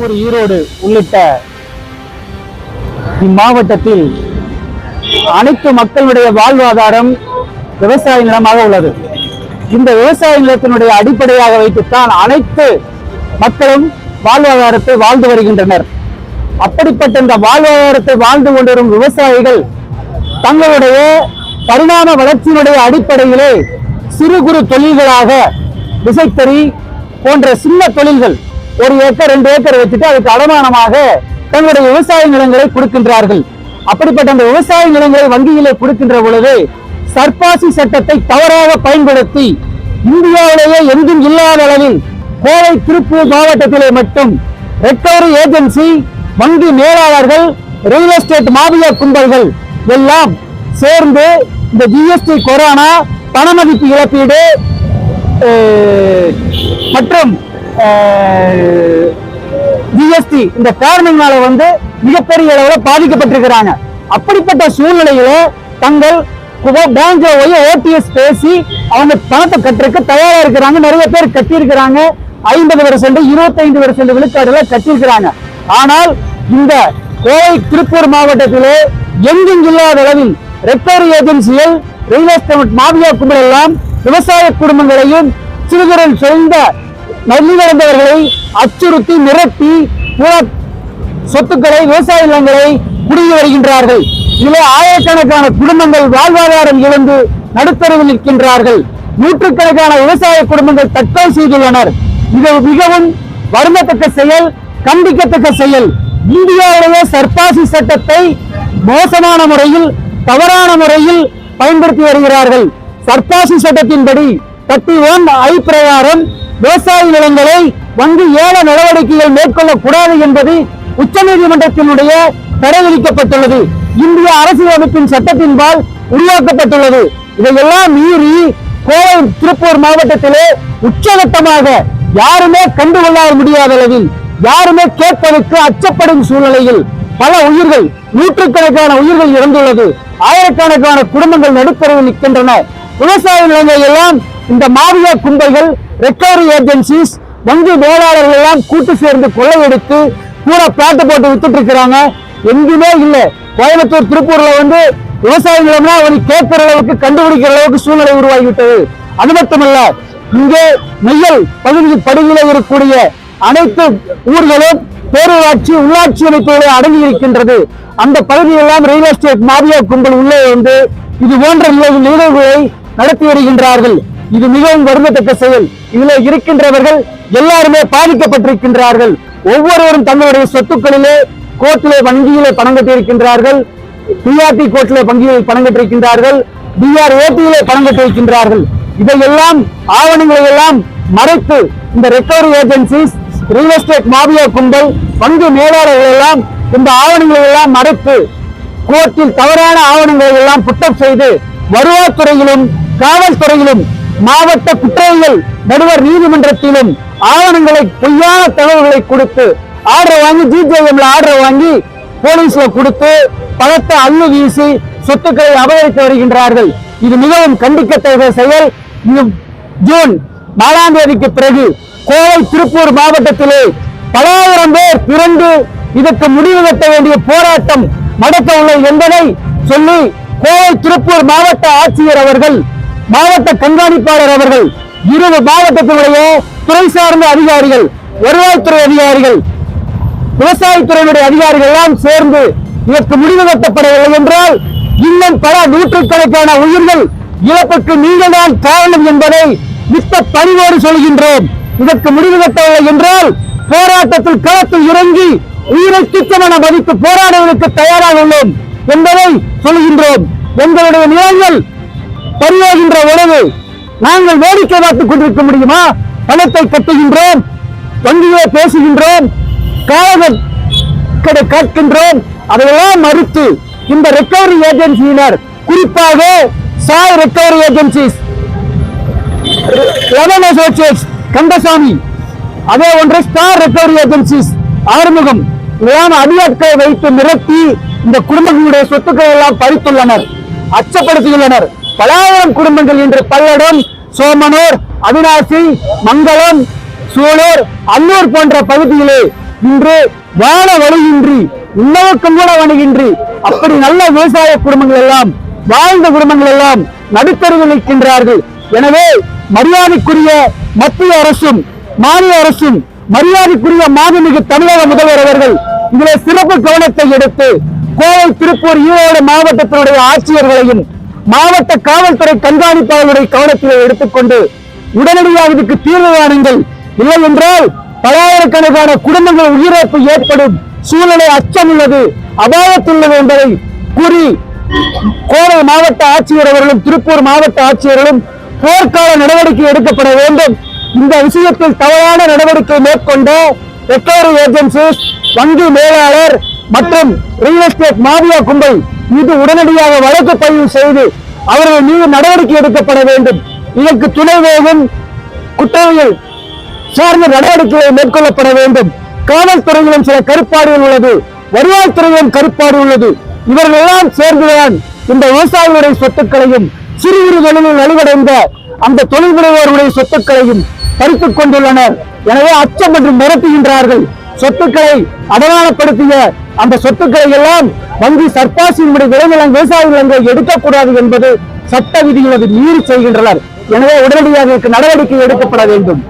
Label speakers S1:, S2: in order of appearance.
S1: திருப்பூர் ஈரோடு உள்ளிட்ட இம்மாவட்டத்தில் அனைத்து மக்களுடைய வாழ்வாதாரம் விவசாய நிலமாக உள்ளது. இந்த விவசாய நிலத்தினுடைய அடிப்படையாக வைத்துத்தான் அனைத்து மக்களும் வாழ்வாதாரத்தை வாழ்ந்து வருகின்றனர். அப்படிப்பட்ட இந்த வாழ்வாதாரத்தை வாழ்ந்து கொண்டிருக்கும் விவசாயிகள் தங்களுடைய பரிணாம வளர்ச்சியினுடைய அடிப்படையிலே சிறு குறு தொழில்களாக விசைத்தறி போன்ற சின்ன தொழில்கள் ஒரு ஏக்கர் ரெண்டு ஏக்கர் வச்சுட்டு அதுக்கு அடமானமாக தங்களுடைய விவசாய நிலங்களை கொடுக்கின்றார்கள். அப்படிப்பட்ட அந்த விவசாய நிலங்களை வங்கியிலே கொடுக்கின்ற பொழுது சர்பாசி சட்டத்தை தவறாக பயன்படுத்தி இந்தியாவிலேயே எங்கும் இல்லாத அளவில் கோவை திருப்பூர் மாவட்டத்திலே மட்டும் ரெக்கவரி ஏஜென்சி வங்கி மேலாளர்கள் ரியல் எஸ்டேட் மாபியா கும்பல்கள் எல்லாம் சேர்ந்து இந்த ஜிஎஸ்டி கொரோனா பணமதிப்பு இழப்பீடு மற்றும் ஜிஎஸ்டி இந்த காரணங்களால வந்து மிகப்பெரிய அளவில் பாதிக்கப்பட்டிருக்கிறாங்க. அப்படிப்பட்ட சூழ்நிலையில தங்கள் பேங்க்ல போய் ஓடிஎஸ் பேசி அவங்க பணத்தை கட்டுறதுக்கு தயாரா இருக்கிறாங்க. நிறைய பேர் கட்டியிருக்கிறாங்க. ஐம்பது பர்சன்ட் இருபத்தைந்து பர்சன்ட் விழுக்காடுல கட்டியிருக்கிறாங்க. ஆனால் இந்த கோவை திருப்பூர் மாவட்டத்திலே எங்கும் இல்லாத அளவில் ரெக்கவரி ஏஜென்சிகள் ரியல் எஸ்டேட் மாவியா கும்பல் எல்லாம் விவசாய குடும்பங்களையும் சிறுகுறல் சொந்த நல்லிழந்தவர்களை அச்சுறுத்தி மிரட்டி சொத்துக்களை விவசாய நிலங்களை குடிய வருகின்றார்கள். இதில் ஆயிரக்கணக்கான குடும்பங்கள் வாழ்வாதாரம் இழந்து நடுத்தரவில் நிற்கின்றார்கள். நூற்றுக்கணக்கான விவசாய குடும்பங்கள் தற்கொலை செய்துள்ளனர். இது மிகவும் வருந்தத்தக்க செயல் கண்டிக்கத்தக்க செயல். இந்தியாவுடைய சர்பாசி சட்டத்தை மோசமான முறையில் தவறான முறையில் பயன்படுத்தி வருகிறார்கள். சர்பாசி சட்டத்தின்படி தட்டி ஒன் ஐ பிரகாரம் விவசாய நிலங்களை வங்கி ஏல நடவடிக்கைகள் மேற்கொள்ளக்கூடாது என்பது உச்சநீதிமன்றத்தினுடைய தடை விதிக்கப்பட்டுள்ளது இந்திய அரசியலமைப்பின் சட்டத்தின்பால் உருவாக்கப்பட்டுள்ளது. இதையெல்லாம் மீறி கோவை திருப்பூர் மாவட்டத்திலே உச்சகட்டமாக யாருமே கண்டுகொள்ள முடியாத அளவில் யாருமே கேட்பதற்கு அச்சப்படும் சூழ்நிலையில் பல உயிர்கள் நூற்றுக்கணக்கான உயிர்கள் இறந்துள்ளது. ஆயிரக்கணக்கான குடும்பங்கள் நடுத்தரவு நிற்கின்றன. விவசாய நிலங்களை எல்லாம் இந்த மாவிய கும்பல்கள் ரெக்கவரி ஏஜென்சிஸ் வங்கி மேலாளர்கள் எல்லாம் கூட்டு சேர்ந்து கொள்ளையடித்து பூரா பிளாட்டு போட்டு வித்துட்டு இருக்கிறாங்க. எங்குமே இல்லை. கோயம்புத்தூர் திருப்பூர்ல வந்து விவசாய அவனை கேட்கிற அளவுக்கு கண்டுபிடிக்கிற அளவுக்கு சூழ்நிலை உருவாகிவிட்டது. அது மட்டுமல்ல இங்கே மையல் பகுதி படுகையில் இருக்கக்கூடிய அனைத்து ஊர்களும் பேரூராட்சி உள்ளாட்சி அமைப்புகளை அடங்கி இருக்கின்றது. அந்த பகுதியெல்லாம் ரியல் எஸ்டேட் மாபியா கும்பல் உள்ளே வந்து இது போன்ற நிலையில் நிகழ்வுகளை நடத்தி வருகின்றார்கள். இது மிகவும் வருந்தத்தக்க செயல். இதில் இருக்கின்றவர்கள் எல்லாருமே பாதிக்கப்பட்டிருக்கின்றார்கள். ஒவ்வொருவரும் தங்களுடைய சொத்துக்களிலே கோர்ட்டிலே வங்கியிலே பணம் கட்டியிருக்கின்றார்கள். பிஆர்டி கோர்ட்டிலே வங்கியில் பணம் கட்டியிருக்கின்றார்கள். பிஆர் ஓட்டியிலே பணம் கட்டியிருக்கின்றார்கள். இதையெல்லாம் ஆவணங்களை எல்லாம் மறைத்து இந்த recovery agencies real estate mafia கும்பல் பங்கு மேலாளர்கள் எல்லாம் இந்த ஆவணங்களை எல்லாம் மறைத்து கோர்ட்டில் தவறான ஆவணங்களை எல்லாம் புட்டப் செய்து வருவாய்த்துறையிலும் காவல்துறையிலும் மாவட்ட குற்றவியல் நடுவர் நீதிமன்றத்திலும் ஆவணங்களை பொய்யான தகவல்களை கொடுத்து ஆர்டர் வாங்கி ஜிஜேஎம்ல ஆர்டர் வாங்கி போலீஸ்ல கொடுத்து பணத்தை அள்ளு வீசி சொத்துக்களை அபகரித்து வருகின்றார்கள். இது மிகவும் கண்டிக்கத்தக்க செயல். ஜூன் நாலாம் தேதிக்கு பிறகு கோவை திருப்பூர் மாவட்டத்திலே பலாயிரம் பேர் திரண்டு இதற்கு முடிவு கட்ட வேண்டிய போராட்டம் நடக்க உள்ளது என்பதை சொல்லி கோவை திருப்பூர் மாவட்ட ஆட்சியர் அவர்கள் மாவட்ட கண்காணிப்பாளர் அவர்கள் இரு மாவட்டத்தினுடைய துறை சார்ந்த அதிகாரிகள் வருவாய்த்துறை அதிகாரிகள் விவசாயத்துறையினுடைய அதிகாரிகள் எல்லாம் சேர்ந்து இதற்கு முடிவு கட்டப்படவில்லை என்றால் இன்னும் பல நூற்றுக்கணக்கான உயிர்கள் இழப்புக்கு நீங்கள் தான் காரணம் என்பதை மிக்க பணிவோடு சொல்கின்றோம். இதற்கு முடிவு கட்டவில்லை என்றால் போராட்டத்தில் களத்தில் இறங்கி உயிரை சுத்தமான மதிப்பு போராடுவதற்கு தயாராக உள்ளோம் என்பதை சொல்கின்றோம். எங்களுடைய நிலங்கள் பரிவாகின்ற உணவு நாங்கள் வேடிக்கை பார்த்துக் கொண்டிருக்க முடியுமா? பணத்தை கட்டுகின்றோம் வங்கியிலே பேசுகின்றோம் காலகம் கடை கேட்கின்றோம் அதையெல்லாம் மறுத்து இந்த ரெக்கவரி ஏஜென்சியினர் குறிப்பாக Sai recovery agencies eleven associates Kandasamy அதே ஒன்று ஸ்டார் ரெக்கவரி ஏஜென்சிஸ் ஆறுமுகம் இதெல்லாம் அதிகாரத்தை வைத்து நிறுத்தி இந்த குடும்பங்களுடைய சொத்துக்களை எல்லாம் பறித்துள்ளனர் அச்சப்படுத்தியுள்ளனர். பலாயிரம் குடும்பங்கள் இன்று பல்லடம் சோமனூர் அவினாசி மங்களம் சூலூர் அன்னூர் போன்ற பகுதியிலே இன்று வாழ வழியின்றி உணவுக்கும் கூட வணிகின்றி அப்படி நல்ல விவசாய குடும்பங்கள் எல்லாம் வாழ்ந்த குடும்பங்கள் எல்லாம் நடுத்தருவில் நிற்கின்றார்கள். எனவே மரியாதைக்குரிய மத்திய அரசும் மாநில அரசும் மரியாதைக்குரிய மாண்புமிகு தமிழக முதல்வர் அவர்கள் இதில் சிறப்பு கவனத்தை எடுத்து கோவை திருப்பூர் ஈரோடு மாவட்டத்தினுடைய ஆட்சியர்களையும் மாவட்ட காவல்துறை கண்காணிப்பாளருடைய கவனத்திலே எடுத்துக்கொண்டு உடனடியாக இதுக்கு தீர்வு காணுங்கள். இல்லை என்றால் பலாயிரக்கணக்கான குடும்பங்கள் உயிரிழப்பு ஏற்படும் சூழ்நிலை அச்சம் உள்ளது அபாயத்தில் உள்ளது என்பதை கூறி கோவை மாவட்ட ஆட்சியர் அவர்களும் திருப்பூர் மாவட்ட ஆட்சியர்களும் போர்க்கால நடவடிக்கை எடுக்கப்பட வேண்டும். இந்த விஷயத்தில் தவறான நடவடிக்கை மேற்கொண்ட ரெக்கவரி ஏஜென்சிஸ் வங்கி மேலாளர் மற்றும் ரியல் எஸ்டேட் மாபியா கும்பல் மீது உடனடியாக வழக்கு பதிவு செய்து அவர்கள் மீது நடவடிக்கை எடுக்கப்பட வேண்டும். இதற்கு துணை வேகும் குற்றவியல் சார்ந்த நடவடிக்கைகள் மேற்கொள்ளப்பட வேண்டும். காவல்துறையிலும் சில கருப்பாடுகள் உள்ளது. வருவாய்த்துறையிலும் கருப்பாடு உள்ளது. இவர்கள் எல்லாம் சேர்ந்துதான் இந்த விவசாயிகளுடைய சொத்துக்களையும் சிறு குறு தொழிலில் நலிவடைந்த அந்த தொழில் முனைவோருடைய சொத்துக்களையும் பறித்துக் கொண்டுள்ளனர். எனவே அச்சம் என்று மிரட்டுகின்றார்கள். சொத்துக்களை அடையாளப்படுத்திய அந்த சொத்துக்களை எல்லாம் வங்கி சர்பாசியினுடைய விளைநிலம் விவசாய நிலங்களை எடுக்கக்கூடாது என்பது சட்ட விதிகளை மீறி செய்கின்றனர். எனவே உடனடியாக நடவடிக்கை எடுக்கப்பட வேண்டும்.